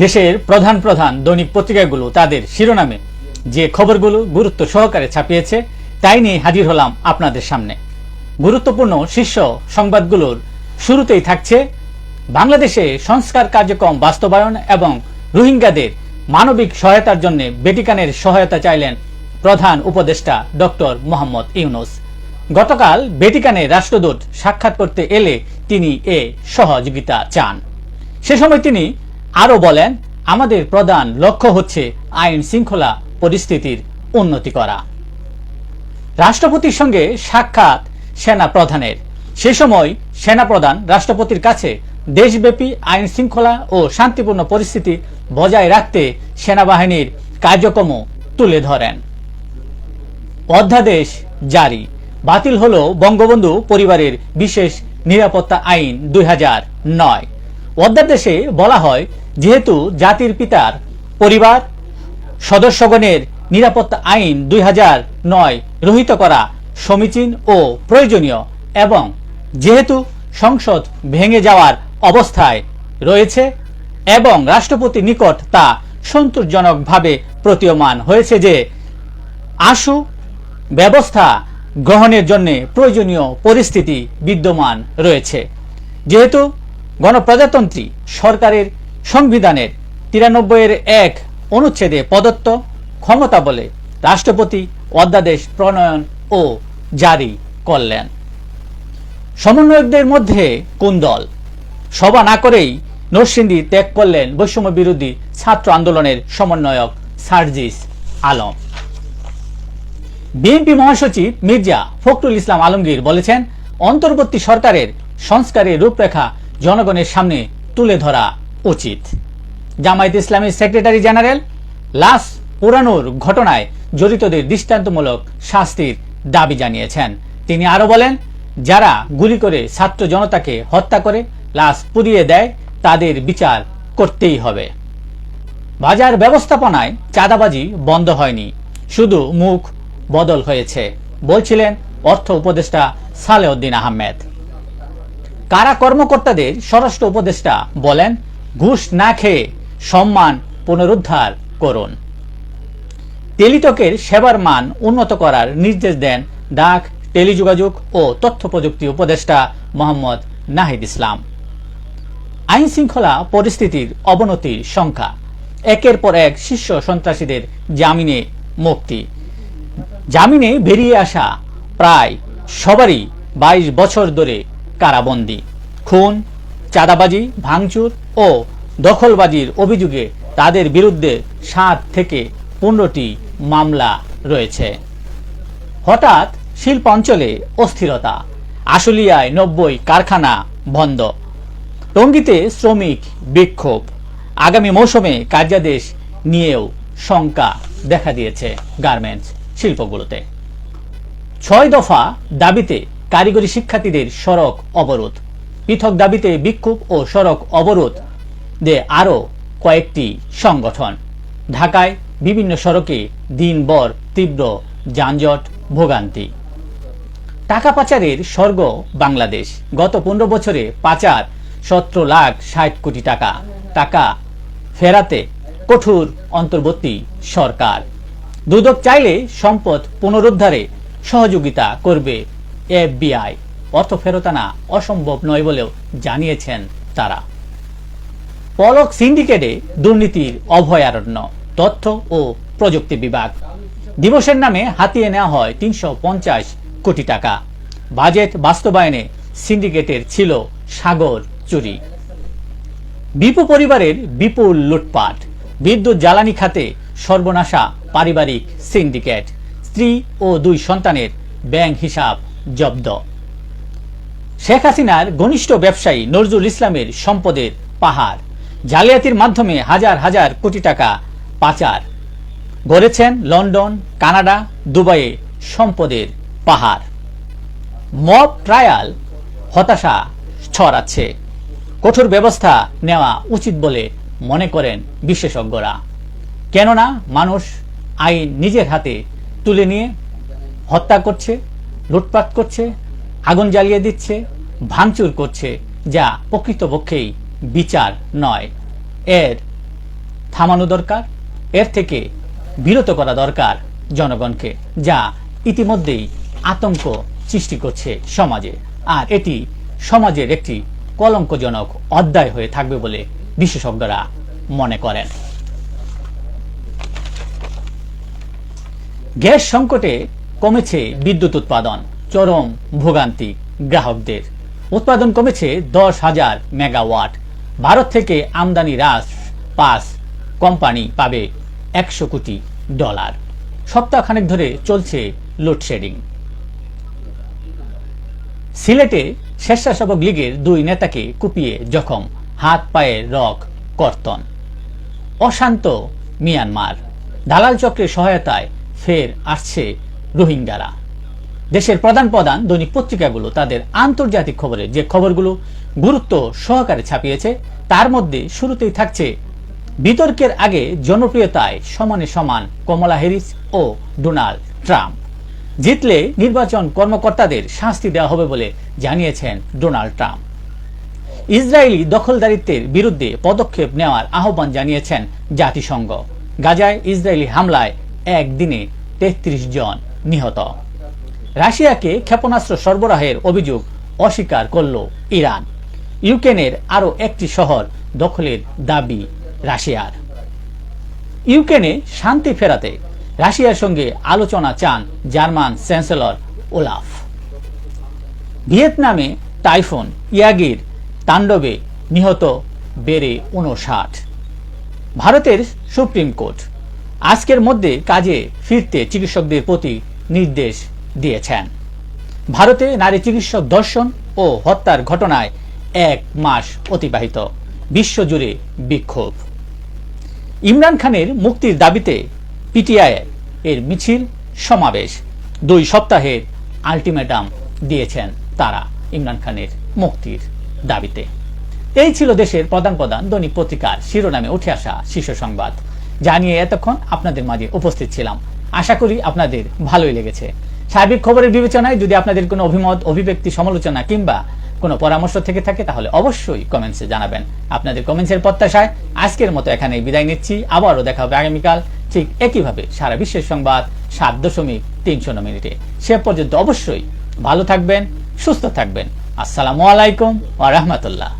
দেশের প্রধান প্রধান দৈনিক পত্রিকাগুলো তাদের শিরোনামে। যে খবরগুলো গুরুত্ব সহকারে ছাপিয়েছে, তাই নিয়ে হাজির হলাম আপনাদের সামনে। গুরুত্বপূর্ণ শীর্ষ সংবাদগুলোর শুরুতেই থাকছে বাংলাদেশে সংস্কার কার্যক্রম বাস্তবায়ন এবং রোহিঙ্গাদের মানবিক সহায়তার জন্য বেটিকানের সহায়তা চাইলেন প্রধান উপদেষ্টা ডক্টর মোহাম্মদ ইউনুস। গতকাল বেটিকানে রাষ্ট্রদূত সাক্ষাৎ করতে এলে তিনি এ সহযোগিতা চান। সে সময় তিনি আরও বলেন, আমাদের প্রধান লক্ষ্য হচ্ছে আইন শৃঙ্খলা পরিস্থিতির উন্নতি করা। রাষ্ট্রপতির সঙ্গে সাক্ষাৎ সেনা প্রধানের। সে সময় সেনা প্রধান রাষ্ট্রপতির কাছে দেশব্যাপী আইন শৃঙ্খলা ও শান্তিপূর্ণ পরিস্থিতি বজায় রাখতে সেনাবাহিনীর কার্যক্রম তুলে ধরেন। অধ্যাদেশ জারি। বাতিল হল বঙ্গবন্ধু পরিবারের বিশেষ নিরাপত্তা আইন দুই অধ্যাদেশে বলা হয় যেহেতু জাতির পিতার পরিবার, সদস্যগণের নিরাপত্তা আইন দুই নয় রহিত করা সমীচীন ও প্রয়োজনীয় এবং যেহেতু সংসদ ভেঙে যাওয়ার অবস্থায় রয়েছে এবং রাষ্ট্রপতির নিকট তা সন্তোষজনকভাবে প্রতীয়মান হয়েছে যে আশু ব্যবস্থা গ্রহণের জন্য প্রয়োজনীয় পরিস্থিতি বিদ্যমান রয়েছে। যেহেতু গণপ্রজাতন্ত্রী সরকারের সংবিধানের তিরানব্বইয়ের এক অনুচ্ছেদে প্রদত্ত ক্ষমতা বলে রাষ্ট্রপতি অধ্যাদেশ প্রণয়ন ও জারি করলেন। সমন্বয়কদের মধ্যে কোন দল? সভা না করেই নরসিংদী ত্যাগ করলেন বৈষম্য বিরোধী ছাত্র আন্দোলনের সমন্বয়ক সার্জিস আলম। বিএনপি মহাসচিব মির্জা ফখরুল ইসলাম আলমগীর বলেছেন, অন্তর্বর্তী সরকারের সংস্কারের রূপরেখা জনগণের সামনে তুলে ধরা উচিত। জামায়াত ইসলামীর সেক্রেটারি জেনারেল লাশ পুরানোর ঘটনায় জড়িতদের দৃষ্টান্তমূলক শাস্তির দাবি জানিয়েছেন। তিনি আরও বলেন, যারা গুলি করে ছাত্র জনতাকে হত্যা করে লাশ পুড়িয়ে দেয়, তাদের বিচার করতেই হবে। বাজার ব্যবস্থাপনায় চাঁদাবাজি বন্ধ হয়নি, শুধু মুখ বদল হয়েছে, বলছিলেন অর্থ উপদেষ্টা সালেউদ্দিন আহমেদ। কারা কর্মকর্তাদের স্বরাষ্ট্র উপদেষ্টা বলেন ঘুষ না খেয়ে সম্মান পুনরুদ্ধার করুন। টেলিটকের সেবার মান উন্নত করার নির্দেশ দেন ডাক, টেলিযোগাযোগ ও তথ্য প্রযুক্তি উপদেষ্টা মোহাম্মদ নাহিদ ইসলাম। আইন শৃঙ্খলা পরিস্থিতির অবনতির সংখ্যা। একের পর এক শীর্ষ সন্ত্রাসীদের জামিনে মুক্তি। জামিনে বেরিয়ে আসা প্রায় সবারই বাইশ বছর ধরে কারাবন্দী। খুন চাঁদাবাজি, ভাঙচুর ও দখলবাজির অভিযোগে তাদের বিরুদ্ধে সাত থেকে পনেরোটি মামলা রয়েছে। হঠাৎ শিল্পাঞ্চলে অস্থিরতা, আশুলিয়ায় নব্বই কারখানা বন্ধ, টঙ্গিতে শ্রমিক বিক্ষোভ, আগামী মৌসুমে কার্যাদেশ নিয়েও শঙ্কা দেখা দিয়েছে গার্মেন্টস শিল্পগুলোতে। ছয় দফা দাবিতে কারিগরি শিক্ষার্থীদের সড়ক অবরোধ পৃথক দাবিতে বিক্ষোভ ও সড়ক অবরোধ। দে আরও কয়েকটি সংগঠন। ঢাকায় বিভিন্ন সড়কে দিনভর তীব্র যানজট, ভোগান্তি। টাকা পাচারের স্বর্গ বাংলাদেশ। গত পনেরো বছরে পাচার সতেরো লাখ ষাট কোটি টাকা। টাকা ফেরাতে কঠোর অন্তর্বর্তী সরকার। দুদক চাইলে সম্পদ পুনরুদ্ধারে সহযোগিতা করবে এফবিআই। অর্থ ফেরত আনা অসম্ভব নয় বলেও জানিয়েছেন তারা। পলক সিন্ডিকেটে দুর্নীতির অভয়ারণ্য, তথ্য ও প্রযুক্তি বিভাগ। দিবসের নামে হাতিয়ে নেওয়া হয় তিনশো পঞ্চাশ কোটি টাকা। বাজেট বাস্তবায়নে সিন্ডিকেটের ছিল সাগর চুরি। বিপু পরিবারের বিপুল লুটপাট, বিদ্যুৎ জ্বালানি খাতে সর্বনাশা পারিবারিক সিন্ডিকেট, স্ত্রী ও দুই সন্তানের ব্যাংক হিসাব জব্দ। শেখ হাসিনার ঘনিষ্ঠ ব্যবসায়ী নজরুল ইসলামের সম্পদের পাহাড়। জালিয়াতির মাধ্যমে হাজার হাজার কোটি টাকা পাচার। গড়েছেন লন্ডন, কানাডা, দুবাইয়ে সম্পদের পাহাড়। মব ট্রায়াল হতাশা ছড়াচ্ছে। কঠোর ব্যবস্থা নেওয়া উচিত বলে মনে করেন বিশেষজ্ঞরা। কেননা মানুষ আইন নিজের হাতে তুলে নিয়ে হত্যা করছে, লুটপাট করছে আগুন জ্বালিয়ে দিচ্ছে, ভাঙচুর করছে, যা প্রকৃতপক্ষেই বিচার নয়। এর থামানো দরকার, এর থেকে বিরত করা দরকার জনগণকে, যা ইতিমধ্যেই আতঙ্ক সৃষ্টি করছে সমাজে। আর এটি সমাজের একটি কলঙ্কজনক অধ্যায় হয়ে থাকবে বলে বিশেষজ্ঞরা মনে করেন। গ্যাস সংকটে কমেছে বিদ্যুৎ উৎপাদন। চরম ভোগান্তি গ্রাহকদের। উৎপাদন কমেছে দশ হাজার মেগাওয়াট। ভারত থেকে আমদানি হ্রাস পাস কোম্পানি পাবে একশো কোটি ডলার। সপ্তাহখানেক ধরে চলছে লোডশেডিং সিলেটে স্বেচ্ছাসেবক লীগের দুই নেতাকে কুপিয়ে জখম, হাত পায়ের রক কর্তন। অশান্ত মিয়ানমার। দালাল চক্রের সহায়তায় ফের আসছে রোহিঙ্গারা। দেশের প্রধান প্রধান দৈনিক পত্রিকাগুলো তাদের আন্তর্জাতিক খবরে যে খবরগুলো গুরুত্ব সহকারে ছাপিয়েছে, তার মধ্যে শুরুতেই থাকছে, বিতর্কের আগে জনপ্রিয়তায় সমানে সমান কমলা হ্যারিস ও ডোনাল্ড ট্রাম্প। জিতলে নির্বাচন কর্মকর্তাদের শাস্তি দেওয়া হবে বলে জানিয়েছেন ডোনাল্ড ট্রাম্প। ইসরায়েলি দখলদারিত্বের বিরুদ্ধে পদক্ষেপ নেওয়ার আহ্বান জানিয়েছেন জাতিসংঘ। গাজায় ইসরায়েলি হামলায় একদিনে তেত্রিশ জন নিহত। রাশিয়াকে ক্ষেপণাস্ত্র সরবরাহের অভিযোগ অস্বীকার করল ইরান। ইউক্রেনের আরও একটি শহর দখলের দাবি রাশিয়ার। ইউক্রেনে শান্তি ফেরাতে রাশিয়ার সঙ্গে আলোচনা চান জার্মান চ্যান্সেলর ওলাফ। ভিয়েতনামে টাইফুন ইয়াগির তাণ্ডবে নিহত বেড়ে উনষাট ভারতের সুপ্রিম কোর্ট। আজকের মধ্যে কাজে ফিরতে চিকিৎসকদের প্রতি নির্দেশ দিয়েছেন। ভারতে নারী চিকিৎসক দর্শন ও হত্যার ঘটনায় এক মাস অতিবাহিত। বিশ্বজুড়ে বিক্ষোভ। ইমরান খানের মুক্তির দাবিতে পিটিআই এর মিছিল সমাবেশ। দুই সপ্তাহের আলটিমেটাম দিয়েছেন তারা ইমরান খানের মুক্তির দাবিতে। এই ছিল দেশের প্রধান প্রধান দৈনিক পত্রিকার শিরোনামে উঠে আসা শীর্ষ সংবাদ। জানিয়ে এতক্ষণ আপনাদের মাঝে উপস্থিত ছিলাম। আশা করি আপনাদের ভালোই লেগেছে। সার্বিক খবরের বিবেচনায় যদি আপনাদের কোনো অভিমত, অভিব্যক্তি, সমালোচনা কিংবা কোনো পরামর্শ থেকে থাকে, তাহলে অবশ্যই কমেন্টসে জানাবেন। আপনাদের কমেন্টসের প্রত্যাশায় আজকের মতো এখানে বিদায় নিচ্ছি। আবারও দেখা হবে আগামীকাল ঠিক একইভাবে সারা বিশ্বের সংবাদ সাত দশমিক তিনশো মিনিটে। সে পর্যন্ত অবশ্যই ভালো থাকবেন, সুস্থ থাকবেন। আসসালামু আলাইকুম ওয়া রাহমাতুল্লাহ।